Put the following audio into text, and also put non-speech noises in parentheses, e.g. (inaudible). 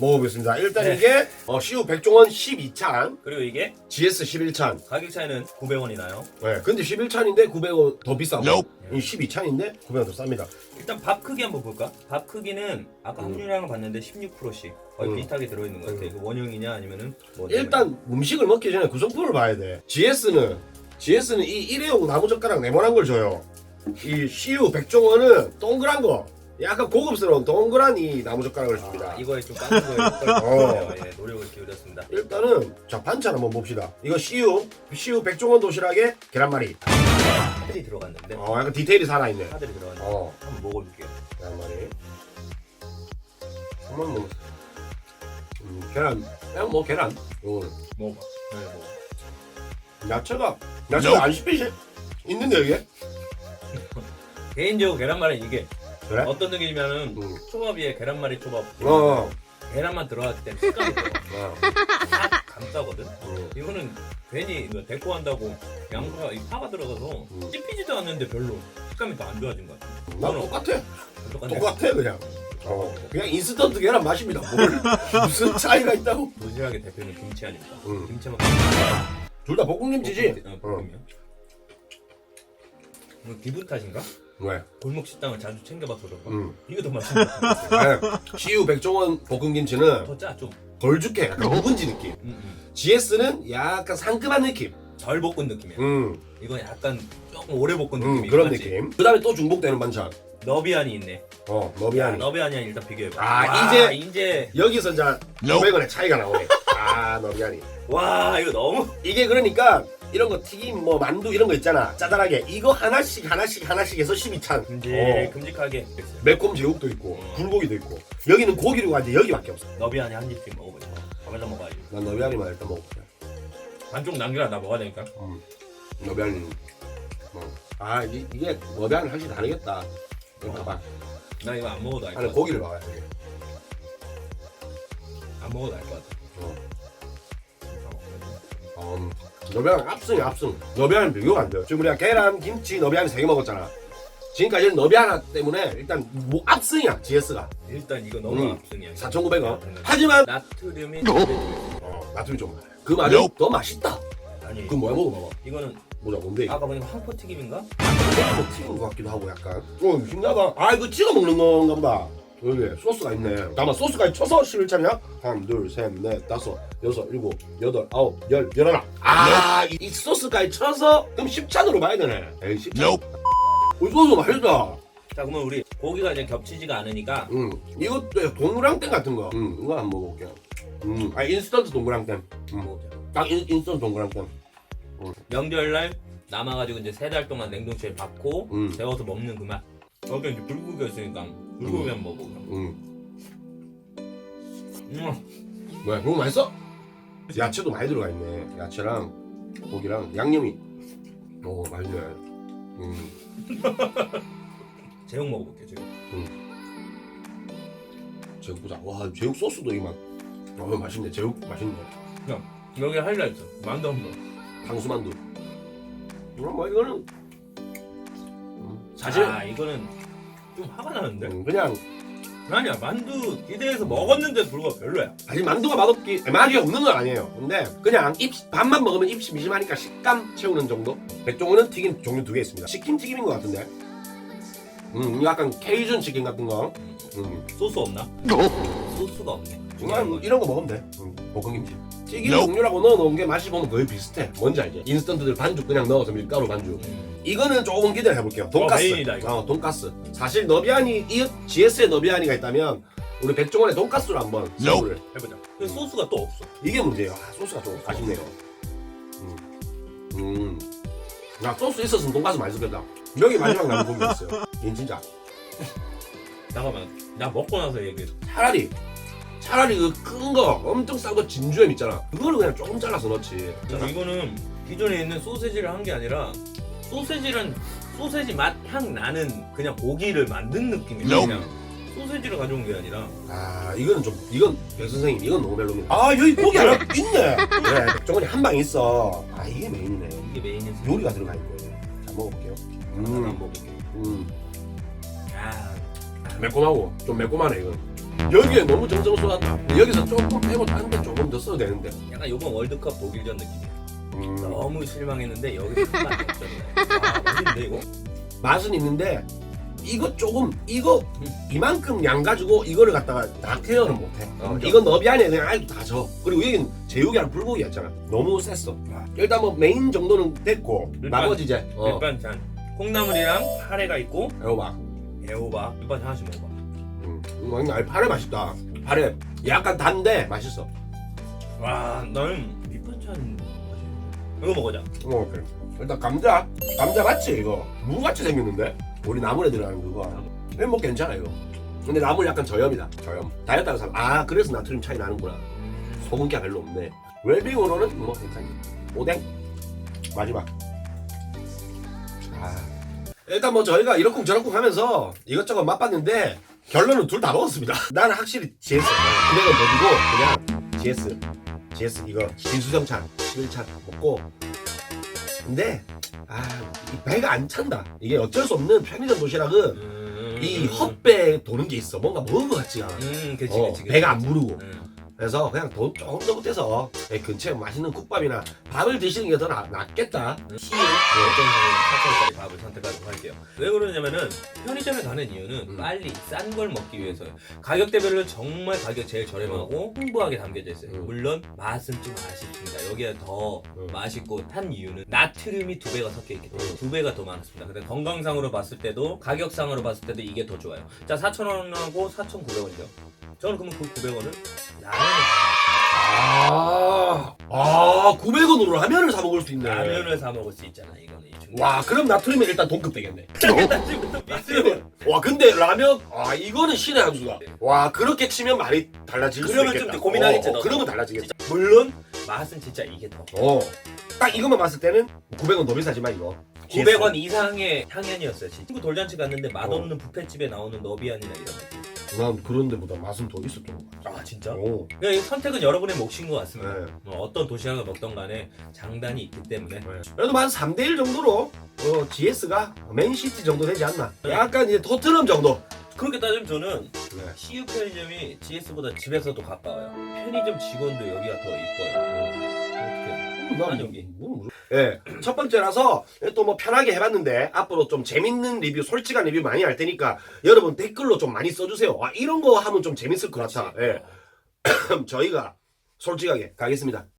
먹어보겠습니다. 일단 네. 이게 어, CU 백종원 12찬, 그리고 이게 GS 11찬. 가격 차이는 900원이 나요. 네, 근데 11찬인데 900원 더 비싸고 Nope. 이 12찬인데 900원 더 쌉니다. 일단 밥 크기 한번 볼까? 밥 크기는 아까 함유량을 봤는데 16%씩 거의 음. 비슷하게 들어있는 것 같아. 음. 이거 원형이냐 아니면은 뭐 일단 음식을 먹기 전에 구성품을 봐야 돼. GS는 GS는 이 일회용 나무젓가락 네모난 걸 줘요. 이 CU 백종원은 동그란 거, 약간 고급스러운 동그란 이 나무젓가락을 줍니다. 아, 이거에 좀 까는 거에 어. 예, 노력을 기울였습니다. 일단은 자 반찬 한번 봅시다. 이거 CU CU 백종원 도시락에 계란말이. 파들이 들어갔는데 어 약간 디테일이 살아있네. 파들이 들어갔는데 어 한번 먹어볼게요. 계란말이. 한번 먹. 음, 계란 그냥 뭐 계란. 이거는 먹어봐. 네, 먹어. 야채가 야채가 안 씹히지? 있는데 이게? 개인적으로 계란말이 이게 그래? 어떤 느낌이냐면 음. 초밥 위에 계란말이 초밥 어. 계란만 들어갔을 때 식감이. 어. 딱 감싸거든. 음. 이거는 괜히 이거 데코 한다고 양파가 이 파가 들어가서 음. 씹히지도 않는데 별로 식감이 더 안 좋아진 것 같아. 나 똑같아. 똑같네. 똑같아 그냥. 어. 그냥 인스턴트 계란 맛입니다. 뭘 (laughs) 무슨 차이가 있다고? 도시락의 대표는 김치 아닙니까? 음. 김치만 둘 다 볶음김치지? 어, 볶음이요. 뭐 기분 탓인가? 왜? 골목 식당을 자주 챙겨봐서 그런가? 음. 이게 더 맛있는 것 같아. 아니, CU 백종원 볶음김치는 더 짜, 좀. 걸쭉해. 약간 묵은지 느낌. 음, 음. GS는 약간 상큼한 느낌. 덜 볶은 느낌이야. 음. 이건 약간 조금 오래 볶은 음, 느낌이 그런? 느낌. 그 다음에 또 중복되는 반찬. 너비안이 있네. 어, 너비아니. 너비안이랑 일단 비교해봐. 아, 와, 이제- 이제 여기서 이제 Nope. 500원의 차이가 나오네. 아, 너비아니. 와 이거 너무 이게 그러니까 이런 거 튀김 뭐 만두 이런 거 있잖아. 짜잘하게. 이거 하나씩 하나씩 하나씩 해서 12찬. 큼직 어. 됐어요. 매콤 제육도 있고 어. 불고기도 있고. 여기는 고기류가 이제 여기밖에 없어. 너비안이 한 입씩 먹어보자. 밥에다 먹어야지. 난 너비아니만 일단 먹을게. 반쪽 남겨라 나 먹어야 되니까. 음. 너비아니. 뭐. 아, 이, 이게 너비아니 확실히 다르겠다. 이거 봐봐. 나 이거 안 먹어도 알 것 안에 같아. 고기를 봐야 돼. 안 먹어도 알 것 같아. 어. 음, 너비아니 압승이 압승. 너비아니 비교가 안 돼. 지금 우리가 계란, 김치, 너비아니 세개 먹었잖아. 지금까지는 너비아나 때문에 일단 뭐 압승이야 GS가 일단 이거 너무 음. 압승이야. 4,900원. 하지만 나트륨이 어, 나중에 좀. 그 말은 Nope. 더 맛있다. 아니 그 뭐야 먹어봐봐. 이거는 뭐야 뭔데? 이거? 아까 보니까 황포 튀김인가? 뭐 튀긴 것 같기도 하고 약간. 어 신기하다. 아 이거 찍어 먹는 건가 보다. 여기 소스가 있네. 잠깐만 소스까지 쳐서 11차냐? 하나, 둘, 셋, 넷, 다섯, 여섯, 일곱, 여덟, 아홉, 열, 열하나. 아, 이, 이 소스까지 쳐서 그럼 10찬으로 봐야 되네. 에이, 10찬. Nope. 이 소스 맛있다. 자 그러면 우리 고기가 이제 겹치지가 않으니까 음, 이것도 동그랑땡 같은 거. 음, 이거 한번 먹어볼게요. 음, 아 인스턴트 동그랑땡. 음. 딱 인, 인스턴트 동그랑땡. 명절날 남아가지고 이제 세 달 동안 냉동실에 받고 음. 데워서 먹는 그 맛. 여기 이제 불고기가 있으니까 불고기 한번 먹어보자. 음, 음. 왜? 그거 맛있어? 야채도 많이 들어가 있네. 야채랑 고기랑 양념이. 오, 맛있네. 음, (laughs) 제육 먹어볼게 제육. 제육 보자. 와, 제육 소스도 이 맛. 어, 맛있네. 제육 맛있네. 여기 하이라이트 만두 한 번. 당수만두. 이거 뭐 이거는 음, 사실 아 이거는 좀 화가 나는데? 음, 그냥 아니야 만두 기대해서 먹었는데 불구하고 별로야. 사실 만두가 맛없기 맛이 없는 건 아니에요. 근데 그냥 입 밥만 먹으면 입이 미심하니까 식감 채우는 정도. 백종원은 튀김 종류 두 개 있습니다. 치킨 튀김인 것 같은데. 음, 약간 케이준 치킨 같은 거. 음, 소스 없나? 소스가 없네. 그냥 이런 거 먹으면 돼. 음, 볶음김치. 튀김. 종류라고 넣어놓은 게 맛이 보면 거의 비슷해. 뭔지 알지? 인스턴트들 반죽 그냥 넣어서 밀가루 반죽. 음. 이거는 조금 기대를 해볼게요. 돈가스. 메인이다, 이거. 어, 돈가스. 사실 너비아니 이 GS의 너비아니가 있다면 우리 백종원의 돈가스를 한번. 서울을 해보자. 근데 소스가 또 없어. 이게 문제예요. 아, 소스가 좀 아쉽네요. 음. 음. 야, 소스 있었으면 돈가스 많이 쓰겠다. 여기 마지막 남은 고기 있어요. 이 진짜. 잠깐만. 나 먹고 나서 얘기해. 차라리, 차라리 그 큰 거, 엄청 싼 거 진주햄 있잖아. 그거를 그냥 조금 잘라서 넣지. 이거는 기존에 있는 소세지를 한 게 아니라 소세지란 소세지 맛 향 나는 그냥 고기를 만든 느낌이야. Nope. 그냥 소세지를 가져온 게 아니라 아, 이거는 좀, 이건, 백 선생님, 이건 너무 별로입니다. 아, 여기 고기 하나 있네. 그래, 백종원이 한 방 있어. 아, 이게 메인이네. 이게 메인인 요리가 들어가 있네. 자, 먹어볼게요. 하나 음, 먹을게. 음. 야, 매콤하고 좀 매콤하네 이건. 여기에 너무 정성 쏟았다. 여기서 조금 빼고 다른 데 조금 더 써도 되는데. 약간 이번 월드컵 독일전. 음, 너무 실망했는데 여기서 한방이 없잖아요. 아, 이거? 맛은 있는데 이거 조금 이거 이만큼 양 가지고 이거를 갖다가 다 케어는 못해. 어. 이건 너비 안에 그냥 아이도 다 져. 그리고 여기는 제육이랑 불고기였잖아. 너무 셌어. 일단 뭐 메인 정도는 됐고 일반- 나머지 이제 어, 밑반찬. 콩나물이랑 카레가 있고 애호박. 애호박. 밑반찬 하나씩 먹어봐. 음, 음, 아니 파래 맛있다. 파래 약간 단데 맛있어. 와, 나는 밑반찬. 이거 먹어자. 어, 그래. 일단 감자, 감자 맞지 이거? 무 같이 생겼는데? 우리 나물에 들어가는 그거. 이거 뭐 괜찮아 이거. 근데 나물 약간 저염이다. 저염. 다이어트하는 사람. 아 그래서 나트륨 차이 나는구나. 소금기가 별로 없네. 웰빙으로는 뭐 괜찮네. 오뎅 마지막. 아. 일단 뭐 저희가 이렇쿵 저렇쿵 하면서 이것저것 맛봤는데 결론은 둘 다 먹었습니다. (laughs) 나는 확실히 GS 900원 더 주고 그냥 GS GS 이거 진수정찬 11찬 먹고 근데 아이 배가 안 찬다. 이게 어쩔 수 없는 편의점 도시락은 음, 이 헛배 도는 게 있어. 뭔가 먹은 것 같지 않아. 음, 그치, 어, 그치, 그치. 배가 안 부르고. 음. 그래서 그냥 돈 조금 더 보태서 이 근처에 맛있는 국밥이나 밥을 드시는 게 더 낫겠다. 시일 어떤 사람은 4천원짜리 밥을 선택하도록 할게요. 왜 그러냐면은 편의점에 가는 이유는 음. 빨리 싼 걸 먹기 위해서요. 가격대별로 정말 가격 제일 저렴하고 풍부하게 담겨져 있어요. 음. 물론 맛은 좀 아쉽습니다. 여기에 더 음. 맛있고 한 이유는 나트륨이 두 배가 섞여 있기 때문에 음. 두 배가 더 많습니다. 근데 건강상으로 봤을 때도 가격상으로 봤을 때도 이게 더 좋아요. 자 4,000원하고 4,900원이죠. 저는 그러면 그 900원을 라면을 아, 아 900원으로 라면을 사 먹을 수 있네. 라면을 사 먹을 수 있잖아. 이거는. 와, 그럼 나트륨이 일단 동급 되겠네. (laughs) 비스. 와, 근데 라면, 아 이거는 신의 한 수다. 와, 그렇게 치면 많이 달라질 수 그러면 있겠다. 좀 고민하겠지, 어, 어, 너. 그러면 달라지겠다. 물론 맛은 진짜 이게 더. 어, 딱 이것만 봤을 때는 900원 더 비싸지만 이거. 900원 이상의 향연이었어요. 진짜. 친구 돌잔치 갔는데 어. 맛없는 뷔페집에 나오는 너비안이나 이런 느낌. 난 그런 데보다 맛은 더 있었던 것 같아. 아 진짜? 오, 그러니까 이 선택은 여러분의 몫인 것 같습니다. 네. 뭐 어떤 도시락을 먹던 간에 장단이 있기 때문에 그래도 한 3대1 정도로 어, GS가 맨시티 정도 되지 않나. 네. 약간 이제 토트넘 정도. 그렇게 따지면 저는 네. CU 편의점이 GS보다 집에서도 가까워요. 편의점 직원도 여기가 더 이뻐요. 어떻게? 난 여기. 예, 첫 번째라서 또 뭐 편하게 해봤는데 앞으로 좀 재밌는 리뷰, 솔직한 리뷰 많이 할 테니까 여러분 댓글로 좀 많이 써주세요. 아, 이런 거 하면 좀 재밌을 것 같아. 예, (coughs) 저희가 솔직하게 가겠습니다.